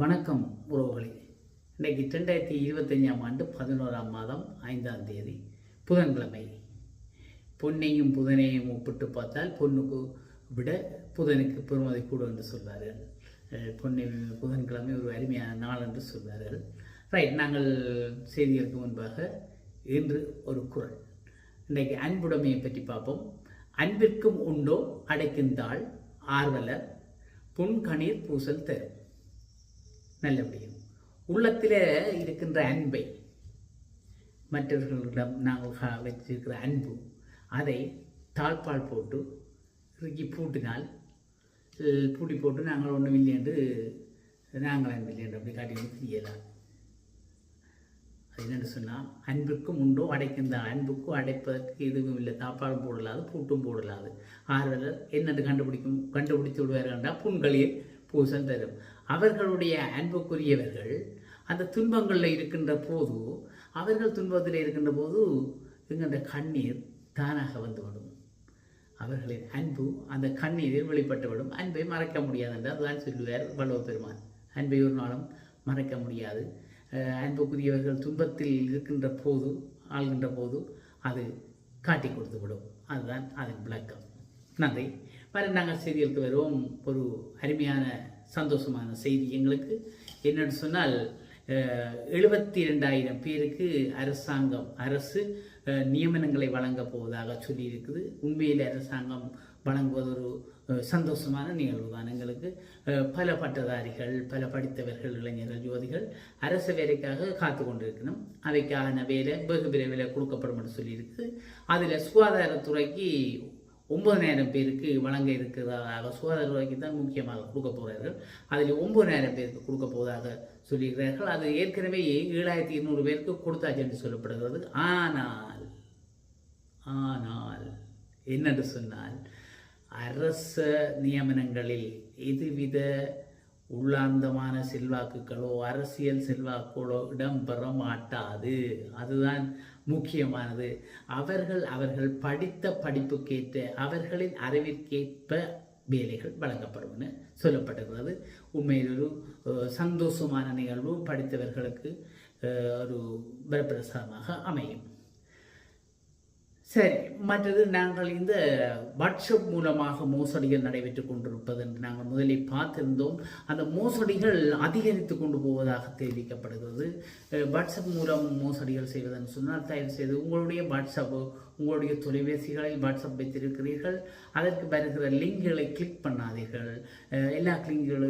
வணக்கம் உறவுகளே. இன்றைக்கு ரெண்டாயிரத்தி இருபத்தஞ்சாம் ஆண்டு பதினோராம் மாதம் ஐந்தாம் தேதி புதன்கிழமை. பொன்னையும் புதனையும் ஒப்பிட்டு பார்த்தால் பொண்ணுக்கு விட புதனுக்கு பெருமதி கூட என்று சொல்வார்கள். பொன்னை புதன்கிழமை ஒரு அருமையான நாள் என்று சொல்வார்கள். ரைட் நாங்கள் செய்திகளுக்கு முன்பாக இன்று ஒரு குரல். இன்றைக்கு அன்புடைமையை பற்றி பார்ப்போம். அன்பிற்கும் உண்டோ அடைக்குந்தாள் ஆர்வலர் புன்கணீர் பூசல் தரும் நல்லபடியும். உள்ளத்தில் இருக்கின்ற அன்பை மற்றவர்களிடம் நாங்கள் வச்சிருக்கிற அன்பு அதை தாழ்பால் போட்டு இறுக்கி பூட்டினால் பூட்டி போட்டு நாங்கள் ஒன்றும் இல்லை என்று நாங்கள் அன்பு இல்லை என்று அப்படி காட்டி தெரியலாம் அது என்னென்னு சொன்னால் அன்புக்கும் உண்டோ அடைக்கின்ற அன்புக்கும் அடைப்பதற்கு எதுவும் இல்லை. தாப்பாடும் போடலாது பூட்டும் போடலாது. ஆர்வலர் என்னென்று கண்டுபிடிக்கும் கண்டுபிடித்து விடுவார்கள் என்றால் புண்களில் பூசல் தரும். அவர்களுடைய அன்புக்குரியவர்கள் அந்த துன்பங்களில் இருக்கின்ற போது அவர்கள் துன்பத்தில் இருக்கின்ற போது எங்களுடைய கண்ணீர் தானாக வந்துவிடும். அவர்களின் அன்பு அந்த கண்ணீரில் வெளிப்பட்டுவிடும். அன்பை மறக்க முடியாது என்று அதுதான் சொல்லுவார் வல்லவ பெருமான். அன்பை ஒரு நாளும் மறக்க முடியாது. அன்புக்குரியவர்கள் துன்பத்தில் இருக்கின்ற போது ஆள்கின்ற போது அது காட்டி கொடுத்து விடும் அதுதான் அதன் விளக்கம். நன்றி. வர நாங்கள் செய்திகளுக்கு வருவோம். ஒரு அருமையான சந்தோஷமான செய்தி. எங்களுக்கு என்னென்னு சொன்னால் எழுபத்தி ரெண்டாயிரம் பேருக்கு அரசாங்கம் அரசு நியமனங்களை வழங்க போவதாக சொல்லியிருக்குது. உண்மையில் அரசாங்கம் வழங்குவது ஒரு சந்தோஷமான நிகழ்வு தான். எங்களுக்கு பல பட்டதாரிகள் பல படித்தவர்கள் இளைஞர்கள் யுவதிகள் அரசு வேலைக்காக காத்து கொண்டிருக்கணும். அவைக்கான வேலை வெகு விரைவில் கொடுக்கப்படும் என்று சொல்லியிருக்கு. அதில் சுகாதாரத்துறைக்கு ஒம்பதனாயிரம் பேருக்கு வழங்க இருக்கிறதாக சுகாதாரத்துறைக்கு தான் முக்கியமாக கொடுக்க போகிறார்கள். அதில் ஒம்பதனாயிரம் பேருக்கு கொடுக்க போவதாக சொல்லியிருக்கிறார்கள் அது ஏற்கனவே ஏழாயிரத்தி இருநூறு பேருக்கு கொடுத்தாச்சு என்று சொல்லப்படுகிறது. ஆனால் ஆனால் என்னென்று சொன்னால் அரச நியமனங்களில் எதுவித உள்ளார்ந்தமான செல்வாக்குகளோ அரசியல் செல்வாக்குகளோ இடம்பெற மாட்டாது. அதுதான் முக்கியமானது. அவர்கள் அவர்கள் படித்த படிப்புக்கேற்ற அவர்களின் அறிவிற்கேற்ப வேலைகள் வழங்கப்படும்னு சொல்லப்பட்டிருக்கிறது. உண்மையில் ஒரு சந்தோஷமான நிகழ்வு படித்தவர்களுக்கு ஒரு வரப்பிரசாதமாக அமையும். சரி மற்றது நாங்கள் இந்த வாட்ஸ்அப் மூலமாக மோசடிகள் நடைபெற்றுக் கொண்டிருப்பது என்று நாங்கள் முதலில் பார்த்திருந்தோம். அந்த மோசடிகள் அதிகரித்து கொண்டு போவதாக தெரிவிக்கப்படுகிறது. வாட்ஸ்அப் மூலம் மோசடிகள் செய்வதென்று சொன்னால் தயவு செய்து உங்களுடைய வாட்ஸ்அப் உங்களுடைய தொலைபேசிகளில் வாட்ஸ்அப் வைத்திருக்கிறீர்கள். அதற்கு வருகிற லிங்குகளை கிளிக் பண்ணாதீர்கள். எல்லா கிளிங்குகள்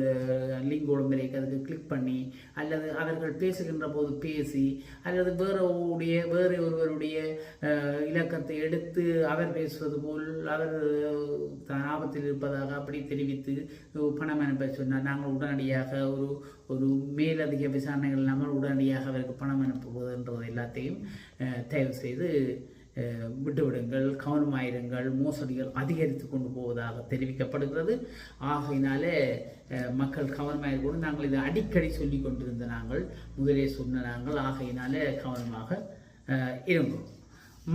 லிங்கோடும் விலைக்கு அதுக்கு கிளிக் பண்ணி அல்லது அவர்கள் பேசுகின்ற போது பேசி அல்லது வேறவுடைய வேறு ஒருவருடைய இலக்கத்தை எடுத்து அவர் பேசுவது போல் அவர் தான் ஆபத்தில் இருப்பதாக அப்படி தெரிவித்து பணம் அனுப்ப சொன்னார். நாங்கள் உடனடியாக ஒரு ஒரு மேலதிக விசாரணைகள் இல்லாமல் உடனடியாக அவருக்கு பணம் அனுப்புவது என்றது எல்லாத்தையும் தயவு செய்து விட்டுவிடுங்கள் கவனமாயிருங்கள் மோசடிகள் அதிகரித்து கொண்டு போவதாக தெரிவிக்கப்படுகிறது. ஆகையினாலே மக்கள் கவனமாயிருக்கணும் நாங்கள் இதை அடிக்கடி சொல்லி கொண்டிருந்த நாங்கள் முதலே சொன்ன நாங்கள் ஆகையினாலே கவனமாக இருந்தோம்.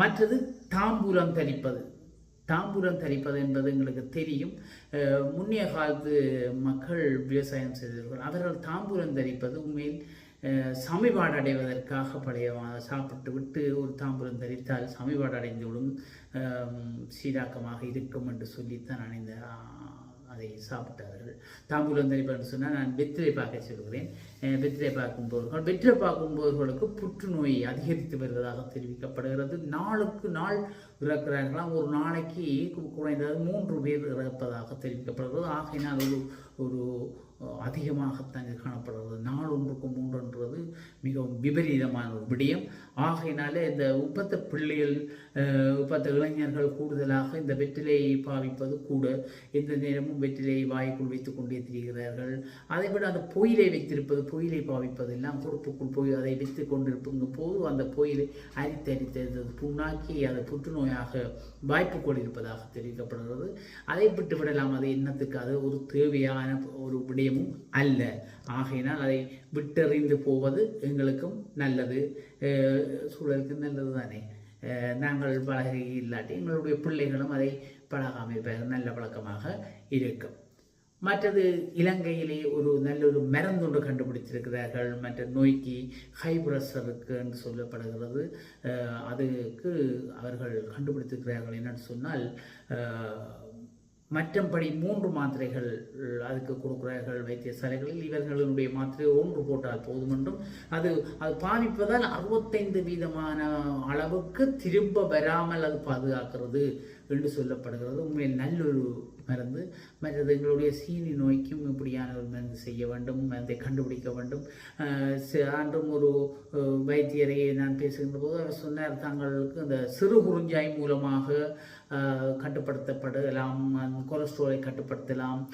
மற்றது தாம்பூலம் தரிப்பது. தாம்பூலம் தரிப்பது என்பது எங்களுக்கு தெரியும். முன்னைய காலத்து மக்கள் விவசாயம் செய்தவர்கள் அவர்கள் தாம்பூலம் தரிப்பது உண்மையில் சமிபாடு அடைவதற்காக பழைய சாப்பிட்டு விட்டு ஒரு தாம்பூலம் தரித்தால் சமிபாடு அடைந்துவிடும் சீராக்கமாக இருக்கும் என்று சொல்லித்தான் நான் இந்த அதை சாப்பிட்டார்கள். தாம்பூலம் தரிப்பு என்று சொன்னால் நான் வெற்றிலை பார்க்க சொல்கிறேன். வெற்றிலை பார்க்கும்போது வெற்றிலை பார்க்கும்போவர்களுக்கு புற்றுநோய் அதிகரித்து வருவதாக தெரிவிக்கப்படுகிறது. நாளுக்கு நாள் இறக்கிறார்களாம். ஒரு நாளைக்கு குறைந்தது மூன்று பேர் இறப்பதாக தெரிவிக்கப்படுகிறது. ஆகையினால் ஒரு ஒரு அதிகமாகத்தான் காணப்படுகிறது. நாள் ஒன்றுக்கு மூன்றுன்றது மிகவும் விபரீதமான ஒரு விடயம். ஆகையினாலே இந்த உப்பத்த பிள்ளைகள் உப்பத்த இளைஞர்கள் கூடுதலாக இந்த வெற்றிலையை பாவிப்பது கூட எந்த நேரமும் வெற்றிலையை வாய்க்குள் வைத்துக் கொண்டே திரிகிறார்கள். அதை விட அந்த பொயிலை வைத்திருப்பது புயிலை பாவிப்பதெல்லாம் குறுப்புக்குள் போய் அதை வைத்து கொண்டிருப்புங்க போது அந்த பொயிலை அரித்து அரித்து புண்ணாக்கி அது புற்றுநோயாக வாய்ப்பு கொண்டிருப்பதாக தெரிவிக்கப்படுகிறது. அதை விட்டு விடலாம் அது எண்ணத்துக்கு அது ஒரு தேவையான ஒரு விடயமும் அல்ல. ஆகையினால் அதை விட்டறிந்து போவது எங்களுக்கும் நல்லது. சூழலுக்கு நல்லது தானே நாங்கள் பழகி இல்லாட்டி எங்களுடைய பிள்ளைகளும் அதை பழகாமல் நல்ல பழக்கமாக இருக்கும். மற்றது இலங்கையிலே ஒரு நல்ல ஒரு மருந்தொன்று கண்டுபிடிச்சிருக்கிறார்கள் மற்ற நோய்க்கு ஹை ப்ரெஷருக்கு என்று சொல்லப்படுகிறது. அதுக்கு அவர்கள் கண்டுபிடித்திருக்கிறார்கள் என்னன்னு சொன்னால் மற்றபடி மூன்று மாத்திரைகள் அதுக்கு கொடுக்கிறார்கள். வைத்தியசாலைகளில் இவர்களுடைய மாத்திரை ஒன்று போட்டால் போதும் என்றும் அது அது பாதிப்பதால் அறுபத்தைந்து வீதமான அளவுக்கு திரும்ப வராமல் அது பாதுகாக்கிறது. என்று சொல்லப்படுகிறது. உண்மையில் நல்லொரு மருந்து. மற்றது எங்களுடைய சீனி நோய்க்கும் இப்படியான ஒரு மருந்து செய்ய வேண்டும் மருந்தை கண்டுபிடிக்க வேண்டும். அஹ் அன்றும் ஒரு வைத்தியரையே வைத்தியரை நான் பேசுகின்ற போது அவர் சொன்னார் தங்களுக்கு இந்த சிறு குறிஞ்சாய் மூலமாக கட்டுப்படுத்தப்படலாம் கொலஸ்ட்ராலை கட்டுப்படுத்தலாம்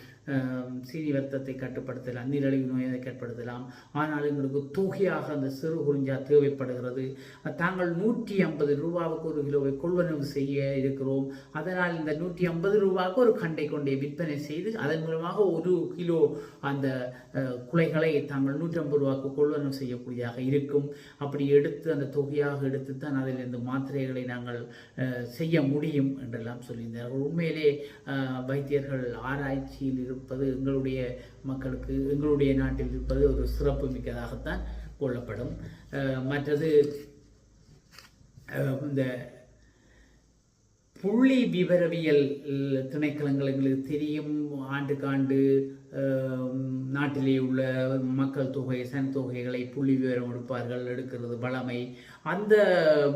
சீனிவர்த்தத்தை கட்டுப்படுத்தலாம் நீரழிவு நோயை கட்டுப்படுத்தலாம் ஆனால் எங்களுக்கு தொகையாக அந்த சிறு குறிஞ்சா தேவைப்படுகிறது. தாங்கள் நூற்றி ஐம்பது ரூபாவுக்கு ஒரு கிலோவை கொள்வனவு செய்ய இருக்கிறோம். அதனால் இந்த நூற்றி ஐம்பது ரூபாவுக்கு ஒரு கண்டை கொண்டே விற்பனை செய்து அதன் மூலமாக ஒரு கிலோ அந்த குலைகளை தாங்கள் நூற்றி ஐம்பது ரூபாய்க்கு கொள்வனவு செய்யக்கூடியதாக இருக்கும். அப்படி எடுத்து அந்த தொகையாக எடுத்து தான் அதிலிருந்து மாத்திரைகளை நாங்கள் செய்ய முடியும் என்றெல்லாம் சொல்லியிருந்தார்கள். உண்மையிலே வைத்தியர்கள் ஆராய்ச்சியில் இருப்பது எங்களுடைய மக்களுக்கு எங்களுடைய நாட்டில் இருப்பது ஒரு சிறப்பு மிக்கதாகத்தான் கொள்ளப்படும். மற்றது இந்த புள்ளி விவரவியல் திணைக்களங்கள் எங்களுக்கு தெரியும். ஆண்டுக்காண்டு நாட்டிலே உள்ள மக்கள் தொகை சனத்தொகைகளை புள்ளி விவரம் எடுப்பார்கள் எடுக்கிறது வளமை. அந்த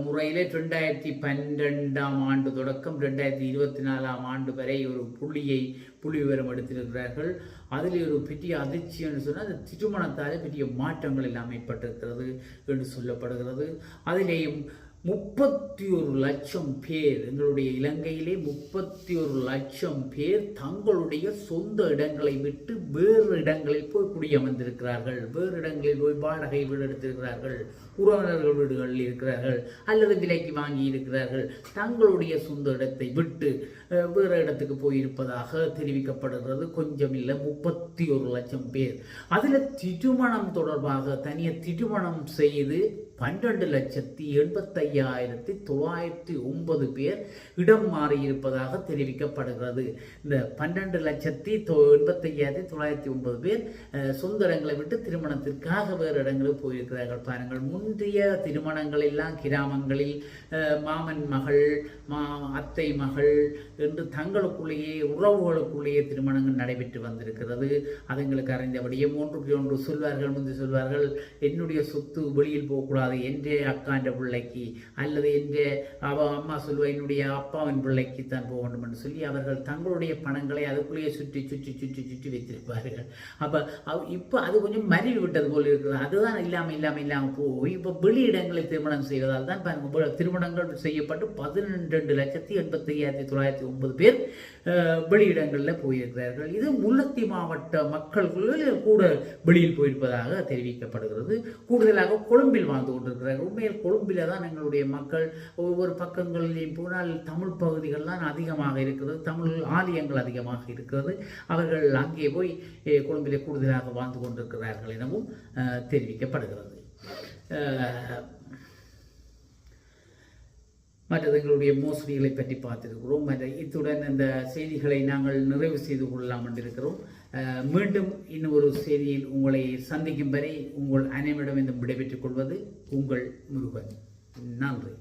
முறையில் ரெண்டாயிரத்தி பன்னிரெண்டாம் ஆண்டு தொடக்கம் ரெண்டாயிரத்தி இருபத்தி நாலாம் ஆண்டு வரை ஒரு புள்ளியை புள்ளி விவரம் எடுத்திருக்கிறார்கள். அதில் ஒரு பெரிய அதிர்ச்சி என்று சொன்னால் அந்த திருமணத்தாலே பெரிய மாற்றங்கள் எல்லாம் ஏற்பட்டிருக்கிறது என்று சொல்லப்படுகிறது. அதிலேயும் முப்பத்தி ஒரு லட்சம் பேர் எங்களுடைய இலங்கையிலே முப்பத்தி ஒரு லட்சம் பேர் தங்களுடைய சொந்த இடங்களை விட்டு வேறு இடங்களில் போய் குடியமர்ந்திருக்கிறார்கள். வேறு இடங்களில் போய் வாடகை வீடு எடுத்திருக்கிறார்கள். உறவினர்கள் வீடுகளில் இருக்கிறார்கள். அல்லது விலைக்கு வாங்கி இருக்கிறார்கள். தங்களுடைய சொந்த இடத்தை விட்டு வேறு இடத்துக்கு போயிருப்பதாக தெரிவிக்கப்படுகிறது. கொஞ்சம் இல்லை முப்பத்தி ஒரு லட்சம் பேர். அதில் திருமணம் தொடர்பாக தனியாக திருமணம் செய்து பன்னெண்டு லட்சத்தி எண்பத்தையாயிரத்தி தொள்ளாயிரத்தி ஒன்பது பேர் இடம் மாறியிருப்பதாக தெரிவிக்கப்படுகிறது. இந்த பன்னெண்டு லட்சத்தி தொ எண்பத்தையாயிரத்தி தொள்ளாயிரத்தி ஒன்பது பேர் சொந்த இடங்களை விட்டு திருமணத்திற்காக வேறு இடங்களுக்கு போயிருக்கிறார்கள். பாருங்கள் முந்தைய திருமணங்கள் எல்லாம் கிராமங்களில் மாமன் மகள் மா அத்தை மகள் என்று தங்களுக்குள்ளேயே உறவுகளுக்குள்ளேயே திருமணங்கள் நடைபெற்று வந்திருக்கிறது. அது எங்களுக்கு அறிந்தபடியே மூன்றுக்கு ஒன்று சொல்வார்கள் முந்தி சொல்வார்கள் என்னுடைய சொத்து வெளியில் போகக்கூடாது என்ற அக்காண்ட பிள்ளைக்கு அல்லது என்ற அவ அம்மா சொல்லுவா என்னுடைய அப்பாவின் பிள்ளைக்கு தான் போக வேண்டும் என்று சொல்லி அவர்கள் தங்களுடைய பணங்களை அதுக்குள்ளேயே சுற்றி சுற்றி சுற்றி சுற்றி வைத்திருப்பார்கள். அப்போ இப்போ அது கொஞ்சம் மருவி விட்டது போல் இருக்கிறது அதுதான் இல்லாமல் இல்லாமல் இல்லாமல் போய் இப்போ வெளியிடங்களில் திருமணம் செய்வதால் தான் இப்போ திருமணங்கள் செய்யப்பட்டு பதினெண்டு லட்சத்தி எண்பத்தி ஐயாயிரத்தி தொள்ளாயிரத்தி ஒன்பது பேர் வெளியிடங்களில் போயிருக்கிறார்கள். இது முல்லத்தி மாவட்ட மக்களுக்குள்ள கூட வெளியில் போயிருப்பதாக தெரிவிக்கப்படுகிறது. கூடுதலாக கொழும்பில் வாழ்ந்து கொண்டிருக்கிறார்கள். உண்மையில் கொழும்பில் தான் எங்களுடைய மக்கள் ஒவ்வொரு பக்கங்களிலேயும் போனால் தமிழ் பகுதிகள் தான் அதிகமாக இருக்கிறது. தமிழ் ஆலயங்கள் அதிகமாக இருக்கிறது. அவர்கள் அங்கே போய் கொழும்பிலே கூடுதலாக வாழ்ந்து கொண்டிருக்கிறார்கள் எனவும் தெரிவிக்கப்படுகிறது. மற்றதுங்களுடைய எங்களுடைய மோசடிகளை பற்றி பார்த்திருக்கிறோம். மற்ற இத்துடன் இந்த செய்திகளை நாங்கள் நிறைவு செய்து கொள்ளலாம் என்றிருக்கிறோம். மீண்டும் இன்னொரு செய்தியில் உங்களை சந்திக்கும் வரை உங்கள் அனைவரிடம் விடைபெற்றுக் கொள்வது உங்கள் முருகன். நன்றி.